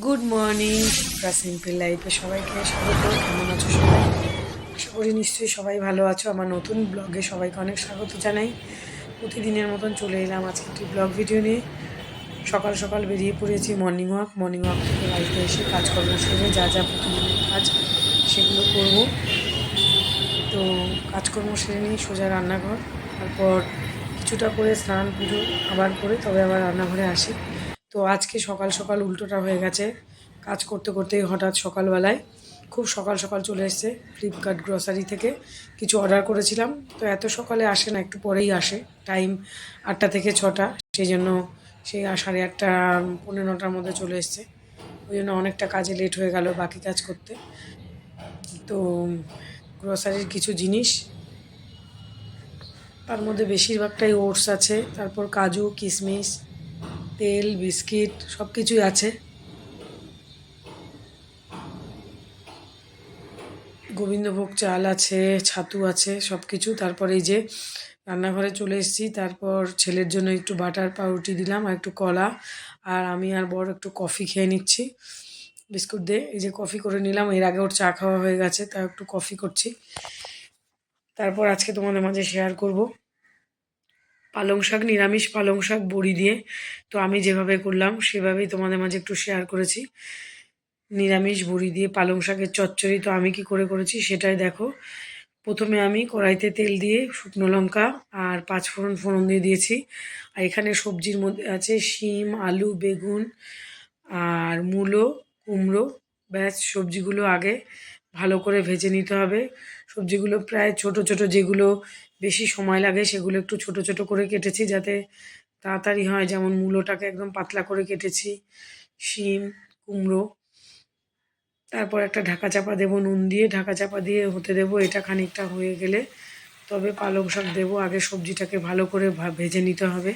Good morning simple লাইফে সবাইকে স্বাগত। কেমন আছো সবাই? আশা করি নিশ্চয়ই সবাই ভালো আছো। আমার নতুন ব্লগে সবাইকে অনেক স্বাগত জানাই। প্রতিদিনের মতন চলে এলাম আজকে একটি ব্লগ ভিডিও নিয়ে। সকাল সকাল বেরিয়ে পড়েছি মর্নিং ওয়াক মর্নিং ওয়াক থেকে বাড়িতে এসে কাজকর্ম সেরে যা যা প্রতিদিনের কাজ সেগুলো করব। তো কাজকর্ম সেরে নিয়ে সোজা রান্নাঘর। তারপর কিছুটা করে স্নান পুজো আবার করে, তবে আবার রান্নাঘরে আসি। তো আজকে সকাল সকাল উল্টোটা হয়ে গেছে। কাজ করতে করতেই হঠাৎ সকালবেলায় খুব সকাল সকাল চলে এসছে ফ্লিপকার্ট গ্রসারি থেকে। কিছু অর্ডার করেছিলাম। তো এত সকালে আসে না, একটু পরেই আসে। টাইম আটটা থেকে ছটা, সেই জন্য সেই সাড়ে আটটা পনেরো নটার মধ্যে চলে এসছে। ওই জন্য অনেকটা কাজে লেট হয়ে গেল বাকি কাজ করতে। তো গ্রসারির কিছু জিনিস, তার মধ্যে বেশিরভাগটাই ওটস আছে। তারপর কাজু কিশমিশ তেল, বিস্কিট সব কিছুই আছে। গোবিন্দভোগ চাল আছে, ছাতু আছে সব কিছু তারপর এই যে রান্নাঘরে চলে এসেছি। তারপর ছেলের জন্য একটু বাটার পাউরুটি দিলাম আর একটু কলা। আর আমি আর বড় একটু কফি খেয়ে নিচ্ছি। বিস্কুট দিয়ে এই যে কফি করে নিলাম। এর আগে ওর চা খাওয়া হয়ে গেছে তা একটু কফি করছি। তারপর আজকে তোমাদের মাঝে শেয়ার করব। পালং শাক, নিরামিষ পালং শাক, বড়ি দিয়ে। তো আমি যেভাবে করলাম, সেভাবেই তোমাদের মাঝে একটু শেয়ার করেছি। নিরামিষ বড়ি দিয়ে পালং শাকের চচ্চড়ি তো আমি কি করে করেছি, সেটাই দেখো। প্রথমে আমি কড়াইতে তেল দিয়ে শুকনো লঙ্কা আর পাঁচ ফোড়ন ফোড়ন দিয়ে দিয়েছি। আর এখানে সবজির মধ্যে আছে শিম, আলু, বেগুন আর মূলো, কুমড়ো। ব্যাস, সবজিগুলো আগে ভালো করে ভেজে নিতে হবে। সবজিগুলো প্রায় ছোট ছোট যেগুলো বেশি সময় লাগে সেগুলো একটু ছোট ছোট করে কেটেছি যাতে তাড়াতাড়ি হয়। যেমন মূলোটাকে একদম পাতলা করে কেটেছি, শিম, কুমড়ো। তারপর একটা ঢাকা চাপা দেবো, নুন দিয়ে ঢাকা চাপা দিয়ে হতে দেবো। এটা খানিকটা হয়ে গেলে তবে পালং শাক দেবো। আগে সবজিটাকে ভালো করে ভেজে নিতে হবে।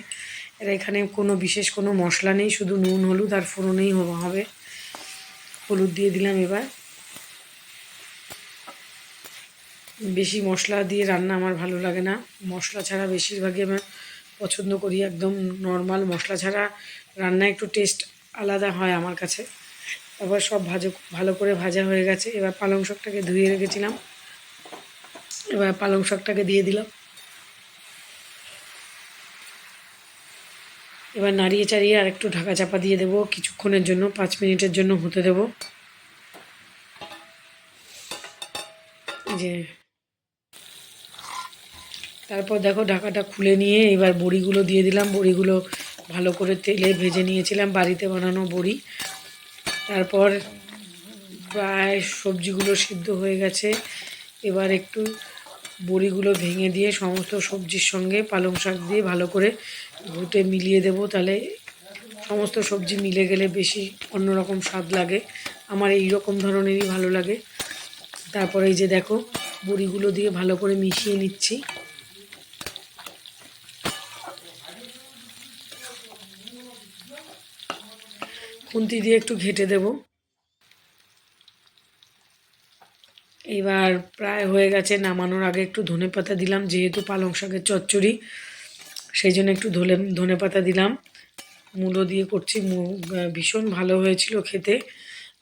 এর এখানে কোনো বিশেষ কোনো মশলা নেই, শুধু নুন, হলুদ আর ফোড়নেই হবে। হলুদ দিয়ে দিলাম এবার। বেশি মশলা দিয়ে রান্না আমার ভালো লাগে না। মশলা ছাড়া বেশিরভাগই আমার পছন্দ করি একদম নর্মাল মশলা ছাড়া। রান্না একটু টেস্ট আলাদা হয় আমার কাছে। তারপর সব ভাজো, ভালো করে ভাজা হয়ে গেছে। এবার পালং শাকটাকে ধুয়ে রেখেছিলাম। এবার পালং শাকটাকে দিয়ে দিলাম। এবার নাড়িয়ে চাড়িয়ে আর একটু ঢাকা চাপা দিয়ে দেবো। কিছুক্ষণের জন্য, পাঁচ মিনিটের জন্য হতে দেবো। যে তারপর দেখো ঢাকাটা খুলে নিয়ে এবার বড়িগুলো দিয়ে দিলাম। বড়িগুলো ভালো করে তেলে ভেজে নিয়েছিলাম, বাড়িতে বানানো বড়ি। তারপর প্রায় সবজিগুলো সিদ্ধ হয়ে গেছে। এবার একটু বড়িগুলো ভেঙে দিয়ে সমস্ত সবজির সঙ্গে পালং শাক দিয়ে ভালো করে ঘুটে মিলিয়ে দেবো। তাহলে সমস্ত সবজি মিলে গেলে বেশি অন্যরকম স্বাদ লাগে। আমার এই রকম ধরনেরই ভালো লাগে। তারপরে এই যে দেখো, বড়িগুলো দিয়ে ভালো করে মিশিয়ে নিচ্ছি। খুন্তি দিয়ে একটু ঘেটে দেব। এবার প্রায় হয়ে গেছে, নামানোর আগে একটু ধনে পাতা দিলাম, যেহেতু পালং শাকের চচ্চড়ি, সেই জন্য একটু ধনে ধনে পাতা দিলাম। মূলো দিয়ে করছি ভীষণ ভালো হয়েছিল খেতে।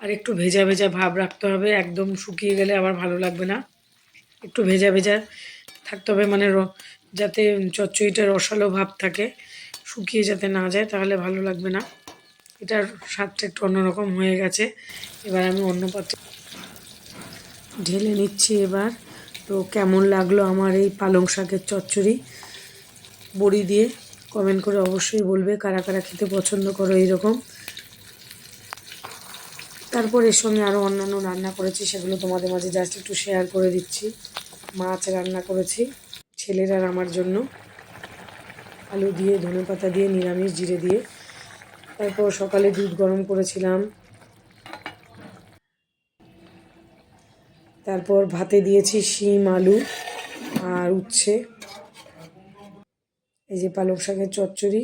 আর একটু ভেজা ভেজা ভাব রাখতে হবে, একদম শুকিয়ে গেলে আবার ভালো লাগবে না। একটু ভেজা ভেজা থাকতে হবে মানে যাতে চচ্চড়িটা রসালো ভাব থাকে, শুকিয়ে যাতে না যায়, তাহলে ভালো লাগবে না। এটার স্বাদটা একটু অন্যরকম হয়ে গেছে। এবার আমি অন্য পাত্রে ঢেলে নিচ্ছি এবার। তো কেমন লাগল আমার এই পালং শাকের চচ্চড়ি? বড়ি দিয়ে কমেন্ট করে অবশ্যই বলবে কারা কারা খেতে পছন্দ করো এইরকম। তারপর এর সঙ্গে আরও অন্যান্য রান্না করেছি, সেগুলো তোমাদের মাঝে জাস্ট একটু শেয়ার করে দিচ্ছি। মাছ রান্না করেছি, ছেলের আমার জন্য। আলু দিয়ে ধনে পাতা দিয়ে, নিরামিষ, জিরে দিয়ে। তারপর সকালে দুধ গরম করেছিলাম। তারপর ভাতে দিয়েছি শিম, আলু আর উচ্ছে। এই যে পালক শাকের চচ্চড়ি।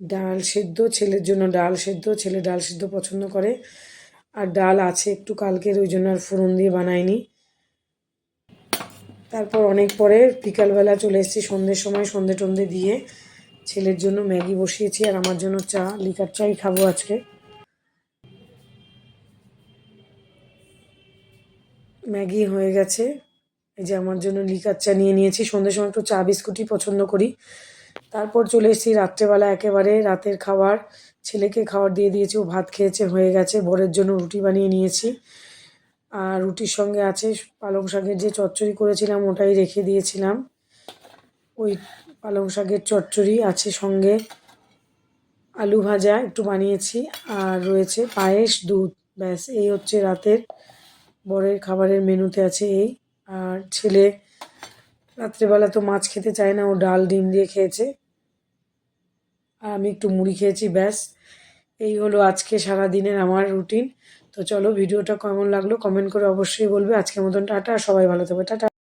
ডাল সেদ্ধ, ছেলের জন্য ডাল সেদ্ধ, ছেলে ডাল সেদ্ধ পছন্দ করে। আর ডাল আছে একটু কালকের, ওই জন্য আর ফোড়ন দিয়ে বানাইনি। তারপর অনেক পরে বিকালবেলা চলে এসেছি সন্ধ্যের সময় সন্ধে টন্ধে দিয়ে। ছেলের জন্য ম্যাগি বসিয়েছি আর আমার জন্য চা, লিকার চাই খাব আজকে। ম্যাগি হয়ে গেছে। এই যে আমার জন্য লিকার চা নিয়ে নিয়েছি। সন্ধ্যে সময় একটু চা, বিস্কুটই পছন্দ করি। তারপর চলে এসেছি রাত্রেবেলা একেবারে রাতের খাবার। ছেলেকে খাবার দিয়ে দিয়েছি, ও ভাত খেয়েছে, হয়ে গেছে। বরের জন্য রুটি বানিয়ে নিয়েছি। আর রুটির সঙ্গে আছে পালং শাকের যে চচ্চড়ি করেছিলাম, ওটাই রেখে দিয়েছিলাম। ওই পালং শাকের চচ্চড়ি আছে সঙ্গে। আলু ভাজা একটু বানিয়েছি আর রয়েছে পায়েস, দুধ। ব্যাস, এই হচ্ছে রাতের বরের খাবারের মেনুতে আছে এই। আর ছেলে রাত্রেবেলা তো মাছ খেতে চায় না, ও ডাল, ডিম দিয়ে খেয়েছে। আর আমি একটু মুড়ি খেয়েছি, ব্যাস। এই হলো আজকে সারা দিনের আমার রুটিন। তো চলো, ভিডিওটা কেমন লাগল কমেন্ট করে অবশ্যই বলবে। আজকের মতন টাটা, সবাই ভালো থাকবে। টাটা।